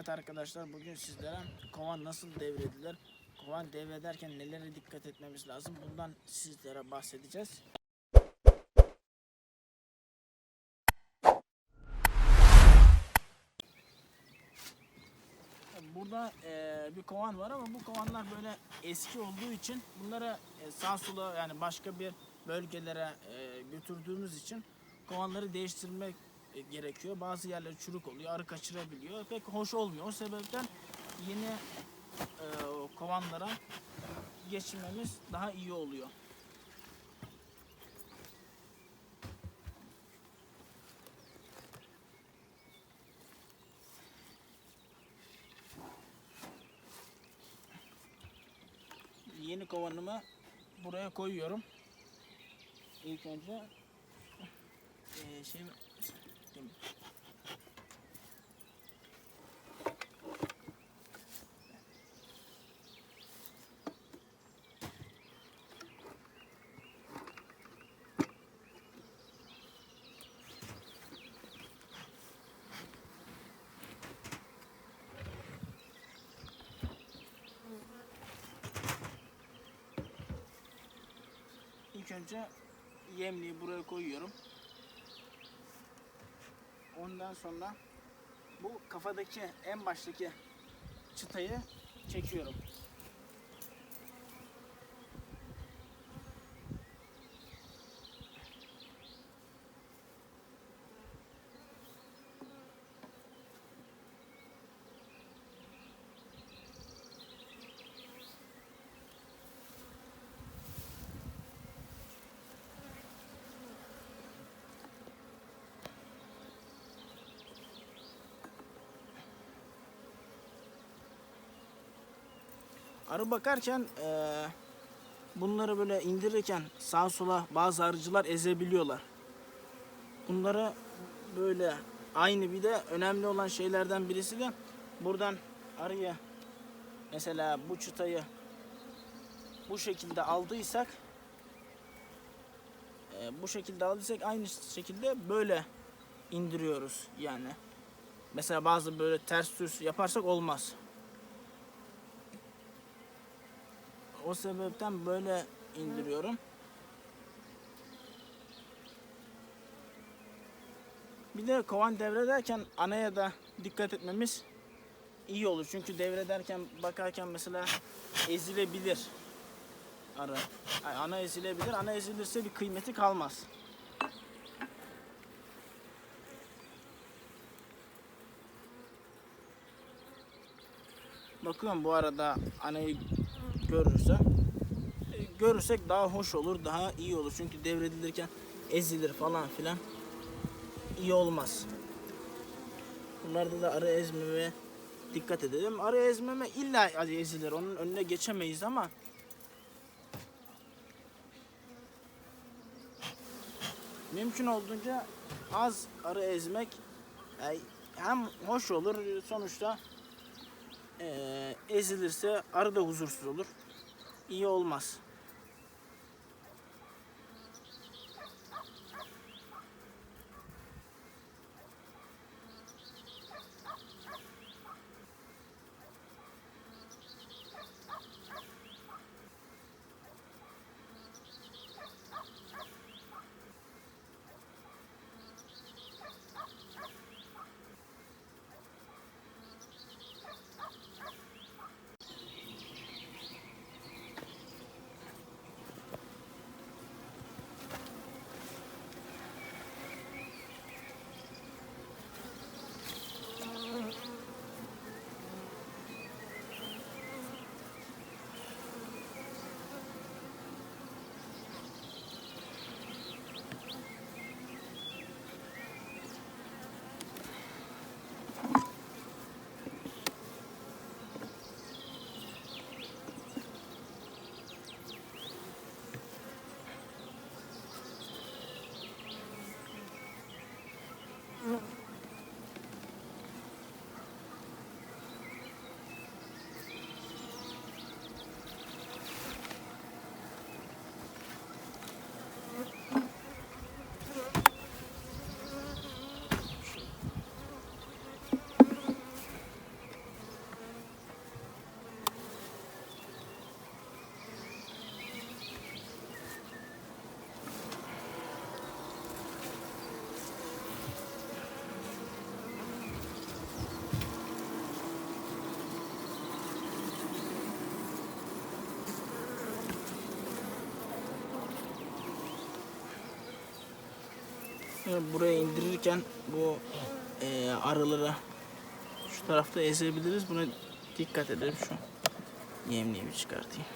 Evet arkadaşlar bugün sizlere kovan nasıl devredilir, kovan devrederken nelere dikkat etmemiz lazım bundan sizlere bahsedeceğiz. Burada eee, bir kovan var ama bu kovanlar böyle eski olduğu için bunları e, sağ sola yani başka bir bölgelere e, götürdüğümüz için kovanları değiştirmek e, gerekiyor. Bazı yerler çürük oluyor, arı kaçırabiliyor. Pek hoş olmuyor. O sebepten yeni e, kovanlara geçmemiz daha iyi oluyor. Yeni kovanımı buraya koyuyorum. İlk önce e, şey İlk önce yemliği buraya koyuyorum. Ondan sonra bu kafadaki en baştaki çıtayı çekiyorum. Arı bakarken eee, bunları böyle indirirken sağa sola bazı arıcılar ezebiliyorlar. Bunları böyle aynı bir de önemli olan şeylerden birisi de buradan arıya mesela bu çıtayı bu şekilde aldıysak eee, bu şekilde aldıysak aynı şekilde böyle indiriyoruz yani. Mesela bazı böyle ters düz yaparsak olmaz. O sebepten böyle indiriyorum. Bir de kovan devrederken anaya da dikkat etmemiz iyi olur. Çünkü devrederken bakarken mesela ezilebilir arı. Yani ana ezilebilir. Ana ezilirse bir kıymeti kalmaz. Bakıyorum bu arada anayı görürse görürsek daha hoş olur, daha iyi olur. Çünkü devredilirken ezilir falan filan. iyi olmaz. Bunlarda da arı ezmemeye dikkat edelim. Arı ezmeme illa ezilir. Onun önüne geçemeyiz ama mümkün olduğunca az arı ezmek hem hoş olur sonuçta eee, ezilirse arı da huzursuz olur. İyi olmaz. Buraya indirirken bu e, arıları şu tarafta ezebiliriz. Buna dikkat edelim şu yemliği çıkartayım.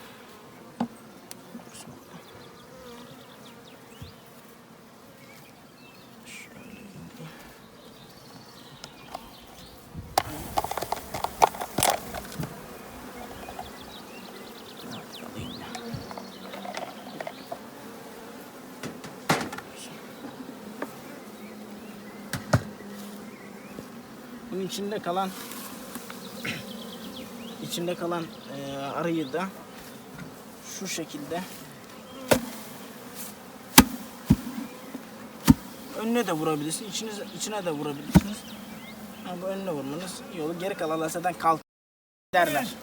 Bunun içinde kalan içinde kalan e, arıyı da şu şekilde önüne de vurabilirsin, içiniz, içine de vurabilirsiniz. Ama önüne vurmanız iyi olur. Geri kalanlar zaten kalk derler.